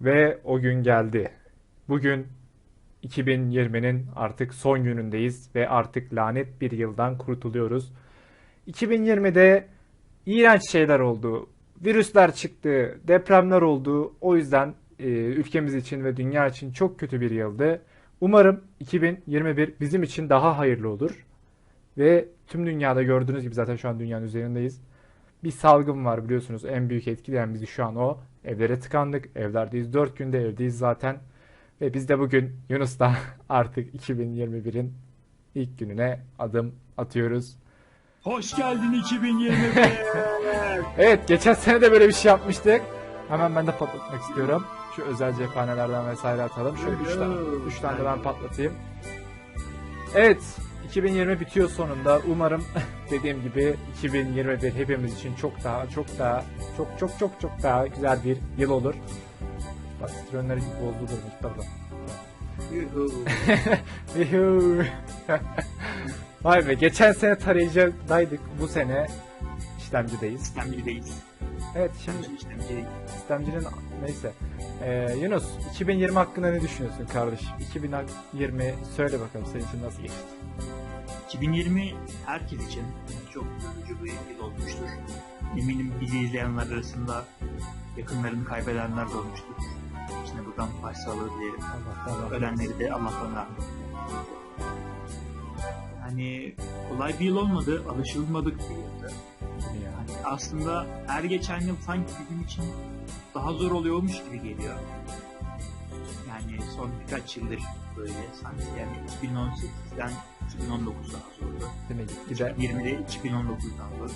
Ve o gün geldi. Bugün 2020'nin artık son günündeyiz ve artık lanet bir yıldan kurtuluyoruz. 2020'de iğrenç şeyler oldu. Virüsler çıktı, depremler oldu. O yüzden e, ülkemiz için ve dünya için çok kötü bir yıldı. Umarım 2021 bizim için daha hayırlı olur. Ve tüm dünyada gördüğünüz gibi zaten şu an dünyanın üzerindeyiz. Bir salgın var biliyorsunuz. En büyük etkileyen bizi şu an o. Evlere tıkandık. Evlerdeyiz. 4 günde evdeyiz zaten. Ve biz de bugün Yunus'ta artık 2021'in ilk gününe adım atıyoruz. Hoş geldin 2021. Evet, geçen sene de böyle bir şey yapmıştık. Hemen ben de patlatmak istiyorum. Şu özel cephanelerden vesaire atalım. Şöyle 3 tane, üç tane de ben patlatayım. Evet, 2020 bitiyor sonunda. Umarım dediğim gibi 2021 hepimiz için çok daha çok daha çok çok çok çok daha güzel bir yıl olur. Bak stronları bozdu durmuş pardon. Yuhuu. Vay be geçen sene tarayıcıdaydık. Bu sene işlemcideyiz. İstemcideyiz. Evet şimdi istemcideyiz. sistemcinin neyse. Ee, Yunus 2020 hakkında ne düşünüyorsun kardeşim? 2020 söyle bakalım senin için nasıl geçti? 2020 herkes için çok yorucu bir yıl olmuştur. Eminim bizi izleyenler arasında yakınlarını kaybedenler de olmuştur. İçine buradan başsağlığı dilerim. Allah'tan. Ölenleri de Allah'tan rahmet. Hani kolay bir yıl olmadı, alışılmadık bir yıldı. Ya. Yani aslında her geçen yıl sanki bizim için daha zor oluyormuş gibi geliyor. Yani son birkaç yıldır böyle sanki yani 2018'den 2019 daha zordu. Değil mi? Gitti de 20'de 2019'dan zor.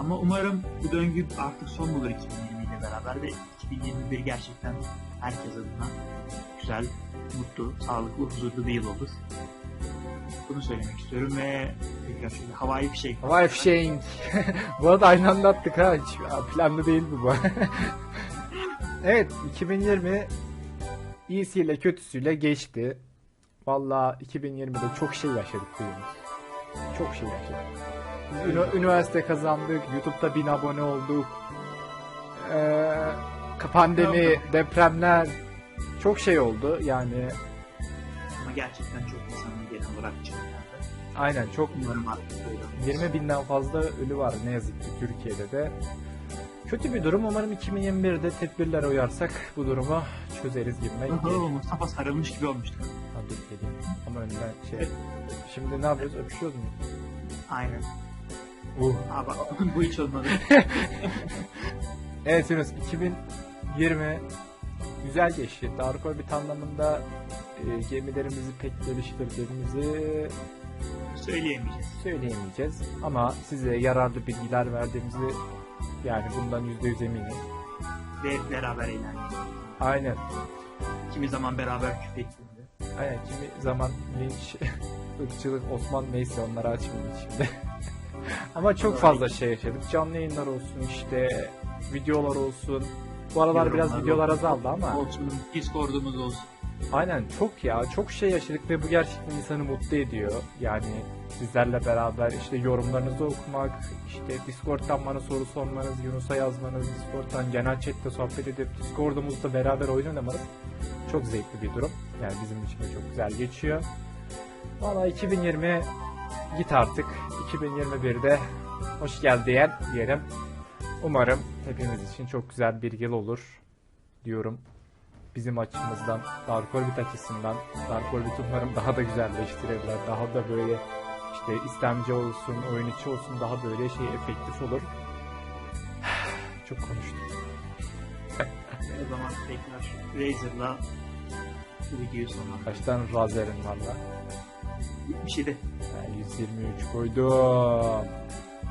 Ama umarım bu döngü artık son bulur 2020 ile beraber ve 2021 gerçekten herkes adına güzel, mutlu, sağlıklı, huzurlu bir yıl olur. Bunu söylemek istiyorum ve tekrar şöyle havai fişek. Havai fişeğin. bu arada aynı anda attık ha. Hiç planlı değil bu bu. evet 2020 iyisiyle kötüsüyle geçti. Valla 2020'de çok şey yaşadık yıl. Çok şey yaşadık. Biz ünü- üniversite kazandık. YouTube'da 1000 abone olduk. Ee, pandemi, depremler çok şey oldu. Yani Ama gerçekten çok insanın genel olarak çıkıyor. aynen çok Umarım artık böyle olur. 20 binden fazla ölü var ne yazık ki Türkiye'de de. Kötü bir durum. Umarım 2021'de tedbirlere uyarsak bu durumu çözeriz gibime Oho. Mustafa sarılmış gibi olmuştu. Ha, dur geleyim. Ama önden şey. Şimdi ne yapıyoruz? Öpüşüyoruz mu? Aynen. Uh. Aa bak bu hiç olmadı. Evet Yunus 2020 güzel geçti. Dark Orbit anlamında e, gemilerimizi pek geliştirdiğimizi Söyleyemeyeceğiz. söyleyemeyeceğiz. Ama size yararlı bilgiler verdiğimizi yani bundan %100 eminim. Ve beraber eğlendik. Aynen. Kimi zaman beraber küp ettiğinde. Aynen kimi zaman linç, ırkçılık, Osman neyse onları açmayayım şimdi. Ama çok fazla şey yaşadık. Canlı yayınlar olsun işte, videolar olsun. Bu aralar biraz videolar azaldı ama Olsun, Discord'umuz olsun. Aynen çok ya çok şey yaşadık ve bu gerçekten insanı mutlu ediyor. Yani sizlerle beraber işte yorumlarınızı okumak, işte Discord'dan bana soru sormanız, Yunus'a yazmanız, Discord'dan genel chatte sohbet edip Discord'umuzda beraber oyun oynamanız çok zevkli bir durum. Yani bizim için de çok güzel geçiyor. Valla 2020 git artık. 2021'de hoş gel diyen diyelim. Umarım hepimiz için çok güzel bir yıl olur diyorum. Bizim açımızdan, Dark Orbit açısından. Dark Orbit umarım daha da güzelleştirirler. Daha da böyle işte istemci olsun, oyun içi olsun daha böyle şey efektif olur. Çok konuştum. O zaman tekrar Razer'la bu videoyu sonlandıralım. Kaç tane Razer'in var lan? Bir şey de Ben 123 koydum.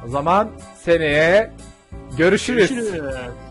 O zaman seneye görüşürüz. görüşürüz.